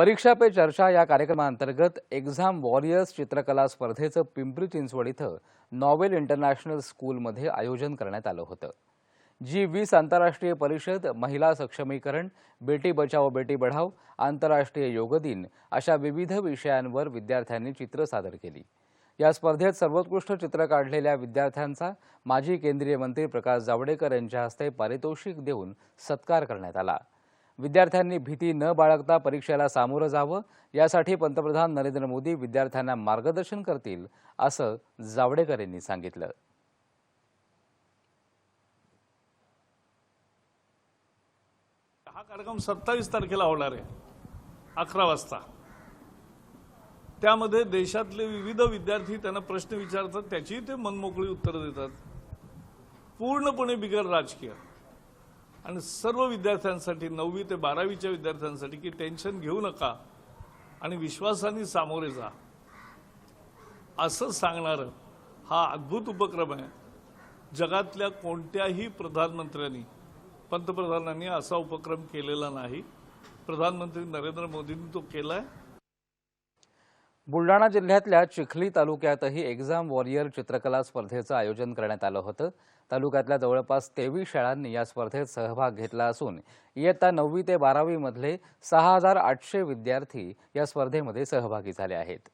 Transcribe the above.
परीक्षा पे चर्चा या कार्यक्रमाअंतर्गत एक्झाम वॉरियर्स चित्रकला स्पर्धेचं पिंपरी चिंचवड इथं नॉवेल इंटरनॅशनल स्कूलमध्ये आयोजन करण्यात आलं होतं. जी वीस आंतरराष्ट्रीय परिषद महिला सक्षमीकरण बेटी बचाओ बेटी बढाव आंतरराष्ट्रीय योग दिन अशा विविध विषयांवर विद्यार्थ्यांनी चित्र सादर केली. या स्पर्धेत सर्वोत्कृष्ट चित्र काढलेल्या विद्यार्थ्यांचा माजी केंद्रीय मंत्री प्रकाश जावडेकर यांच्या हस्ते पारितोषिक देऊन सत्कार करण्यात आला. विद्यार्थ्यांनी भीती न बाळगता परीक्षेला सामोरं जावं यासाठी पंतप्रधान नरेंद्र मोदी विद्यार्थ्यांना मार्गदर्शन करतील असं जावडेकर यांनी सांगितलं. हा कार्यक्रम सत्तावीस तारखेला होणार आहे अकरा वाजता. त्यामध्ये देशातले विविध विद्यार्थी त्यांना प्रश्न विचारतात त्याचीही ते मनमोकळी उत्तरं देतात. पूर्णपणे बिगर राजकीय. आणि सर्व विद्यार्थ्यांसाठी नववी ते बारावीच्या विद्यार्थ्यांसाठी की टेन्शन घेऊ नका आणि विश्वासाने सामोरे जा. असं सांगणारं हा अद्भुत उपक्रम आहे. जगातल्या कोणत्याही प्रधानमंत्र्यांनी पंतप्रधानांनी असा उपक्रम केलेला नाही. प्रधानमंत्री नरेंद्र मोदींनी तो केला आहे बुलडाणा जिल्ह्यातल्या चिखली तालुक्यातही एक्झाम वॉरियर चित्रकला स्पर्धेचं आयोजन करण्यात आलं होतं. तालुक्यातल्या जवळपास तेवीस शाळांनी या स्पर्धेत सहभाग घेतला असून इयत्ता नववी ते बारावीमधले सहा हजार आठशे विद्यार्थी या स्पर्धेमध्ये सहभागी झाले आहेत.